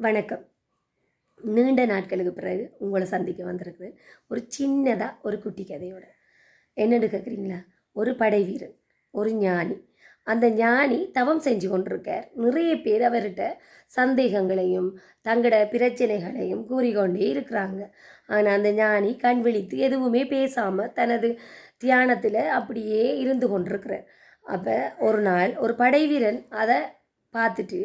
வணக்கம். நீண்ட நாட்களுக்கு பிறகு உங்களை சந்திக்க வந்திருக்குது. ஒரு சின்னதாக ஒரு குட்டி கதையோட. என்னென்னு கேட்குறீங்களா ஒரு படை வீரன் ஒரு ஞானி. அந்த ஞானி தவம் செஞ்சு கொண்டிருக்கார். நிறைய பேர் அவர்கிட்ட சந்தேகங்களையும் தங்களோட பிரச்சனைகளையும் கூறிக்கொண்டே இருக்கிறாங்க. ஆனால் அந்த ஞானி கண் விழித்து எதுவுமே பேசாமல் தனது தியானத்தில் அப்படியே இருந்து கொண்டிருக்கிறார். அப்போ ஒரு நாள் ஒரு படைவீரன் அதை பார்த்துட்டு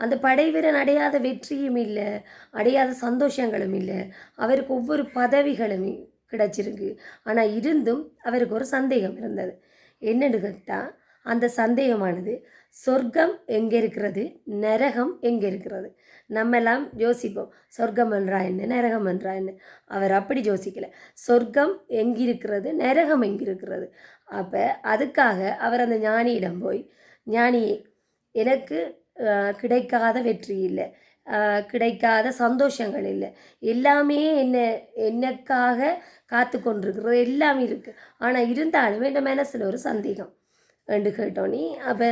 அந்த படை வீரன் அடையாத வெற்றியும் இல்லை அடையாத சந்தோஷங்களும் இல்லை. அவருக்கு ஒவ்வொரு பதவிகளும் கிடச்சிருக்கு. ஆனால் இருந்தும் அவருக்கு ஒரு சந்தேகம் இருந்தது. என்னன்னு கேட்டால் அந்த சந்தேகமானது சொர்க்கம் எங்கே இருக்கிறது? நரகம் எங்கே இருக்கிறது? நம்மெல்லாம் யோசிப்போம் சொர்க்கம் என்றா என்ன நரகம் என்றா என்ன? அவர் அப்படி யோசிக்கல. சொர்க்கம் எங்கிருக்கிறது நரகம் எங்கிருக்கிறது அப்போ அதுக்காக அவர் அந்த ஞானியிடம் போய் ஞானியை எனக்கு கிடைக்காத வெற்றி இல்லை. கிடைக்காத சந்தோஷங்கள் இல்லை. எல்லாமே என்ன என்னக்காக காத்து கொண்டிருக்கிறது எல்லாமே இருக்குது ஆனால் இருந்தாலும் என் மனசில் ஒரு சந்தேகம். என்று கேட்டோன்னே அப்போ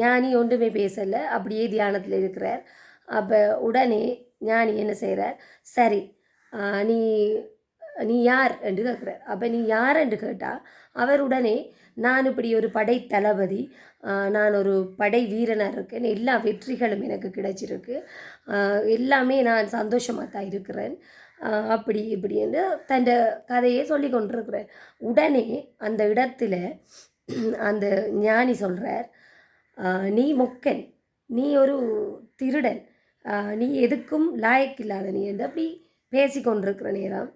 ஞானி ஒன்றுமே பேசலை அப்படியே தியானத்தில் இருக்கிறார். அப்போ உடனே ஞானி என்ன செய்கிறார் சரி நீ நீ யார் என்று கேட்குறார். அப்போ நீ யார் என்று கேட்டால் அவர் உடனே நான் இப்படி ஒரு படை தளபதி நான் ஒரு படை வீரனாக இருக்கேன். எல்லா வெற்றிகளும் எனக்கு கிடைச்சிருக்கு. எல்லாமே நான் சந்தோஷமாக தான் இருக்கிறேன் அப்படி இப்படி என்று தன் கதையை சொல்லி கொண்டிருக்கிறேன் உடனே அந்த இடத்துல அந்த ஞானி சொல்கிறார் நீ மொக்கன். நீ ஒரு திருடன். நீ எதுக்கும் லாயக்கில்லாத நீ என்று அப்படி பேசி கொண்டிருக்கிற நேரம்.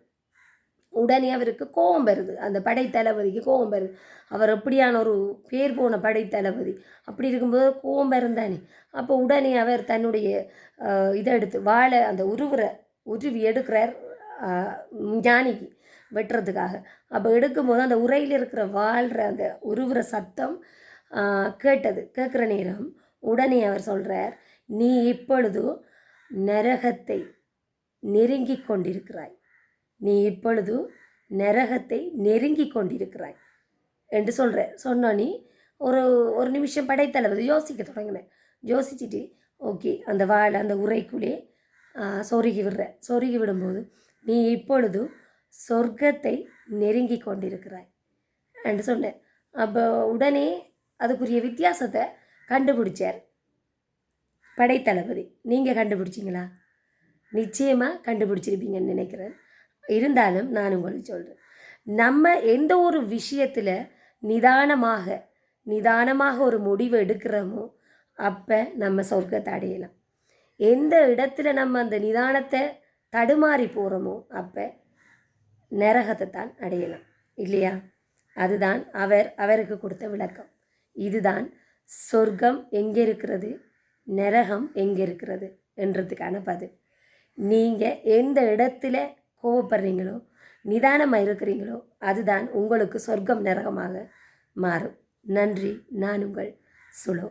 உடனே அவருக்கு கோபம் வருது. அந்த படைத்தளபதிக்கு கோபம் வருது. அவர் எப்படியான ஒரு பேர் போன படைத்தளபதி. அப்படி இருக்கும்போது கோபம் இருந்தானே அப்போ உடனே அவர் தன்னுடைய இதை எடுத்து வாழை அந்த உருவுற உருவி எடுக்கிறார் ஞானிக்கு வெட்டுறதுக்காக. அப்போ எடுக்கும்போது அந்த உரையில் இருக்கிற வாழ்கிற அந்த உருவுற சத்தம் கேட்டது. கேட்குற நேரம் உடனே அவர் சொல்கிறார் நீ இப்பொழுது நரகத்தை நெருங்கி கொண்டிருக்கிறாய். நீ இப்பொழுது நரகத்தை நெருங்கி கொண்டிருக்கிறாய் என்று சொல்கிற சொன்னோன்னே ஒரு ஒரு நிமிஷம் படைத்தளபதி யோசிக்க தொடங்கினேன் யோசிச்சுட்டு ஓகே அந்த வாழை அந்த உரைக்குள்ளே சொருகி விடுற சொருகி விடும்போது நீ இப்பொழுது சொர்க்கத்தை நெருங்கி கொண்டிருக்கிறாய் என்று சொன்னேன் அப்போ உடனே அதுக்குரிய வித்தியாசத்தை கண்டுபிடிச்சார் படைத்தளபதி. நீங்கள் கண்டுபிடிச்சிங்களா? நிச்சயமாக கண்டுபிடிச்சிருப்பீங்கன்னு நினைக்கிறேன். இருந்தாலும் நான் உங்களுக்கு சொல்கிறேன் நம்ம எந்த ஒரு விஷயத்தில் நிதானமாக நிதானமாக ஒரு முடிவு எடுக்கிறோமோ அப்போ நம்ம சொர்க்கத்தை அடையலாம். எந்த இடத்துல நம்ம அந்த நிதானத்தை தடுமாறி போகிறோமோ அப்போ நரகத்தை தான் அடையலாம். இல்லையா? அதுதான் அவர் அவருக்கு கொடுத்த விளக்கம். இதுதான் சொர்க்கம் எங்கே இருக்கிறது நரகம் எங்கே இருக்கிறது என்றதுக்கான பதில். நீங்கள் எந்த இடத்துல கோவப்படுறீங்களோ நிதானமாக இருக்கிறீங்களோ அதுதான் உங்களுக்கு சொர்க்கம் நரகமாக மாறும். நன்றி நான் உங்கள் சுலோ.